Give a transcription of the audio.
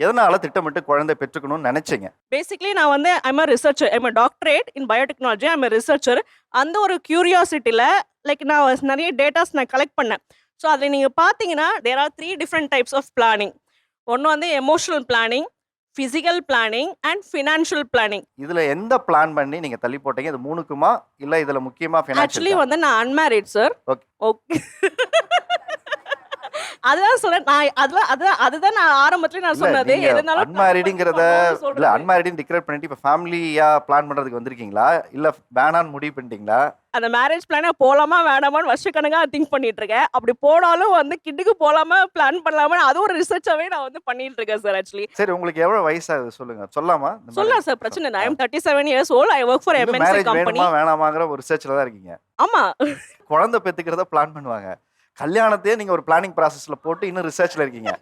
எதனால திட்டமிட்டு குழந்தை பெற்றுக்கணும்னு நினைச்சீங்க? பேசிக்லி நான் வந்து I'm a researcher I'm doctorate in biotechnology I'm researcher அந்த ஒரு கியூரியாசிட்டியில் லைக் நான் நிறைய டேட்டாஸ் நான் கலெக்ட் பண்ணேன். ஸோ அதில் நீங்கள் பார்த்தீங்கன்னா there are three different types of planning ஒன்று வந்து emotional planning physical planning and financial planning இதுல எந்த பிளான் பண்ணி நீங்க தள்ளி போட்டீங்க? இது மூணுக்குமா? இல்ல இதுல முக்கியமா ஆக்சுவலி வந்து நான் அன்மேரிட் சார் Okay. ஓகே அதுதான் சொல்றேன். நான் அதுதான் அதுதான் அதுதான் நான் ஆரம்பத்துல நான் சொன்னது. நீங்க எதனாலும் அன்மேரிடுங்கிறத இல்ல. அன்மேரிடுன்னு டிக்ளேர் பண்ணிட்டு இப்ப ஃபேமிலியா பிளான் பண்றதுக்கு வந்திருக்கீங்களா? இல்ல வேணான்னு முடிவு பண்ணிட்டீங்களா? அந்த மேரேஜ் பிளானை போலாமா வேணாமான்னு வருஷக்கணக்காக திங்க் பண்ணிட்டு இருக்கேன் அப்படி போனாலும் வந்து கிட்டுக்கு போலாமா பிளான் பண்ணலாமா அது ஒரு ரிசர்ச்சாவே நான் வந்து பண்ணிட்டு இருக்கேன் சார் ஆக்சுவலி சரி உங்களுக்கு எவ்வளவு வயசாகுது சொல்லுங்க. சொல்லாமா சொல்லலாம் சார் பிரச்சனை இல்லை. I'm thirty seven years old I work for MNC company வேணுமா வேணாமாங்கிற ஒரு ரிசர்ச்ல தான் இருக்கீங்க. ஆமா. குழந்தை பெத்துக்கிறத பிளான் பண்ணுவாங்க. கல்யாணத்தையே நீங்க ஒரு பிளானிங் ப்ராசஸ்ல போட்டு இன்னும் ரிசர்ச்ல இருக்கீங்க.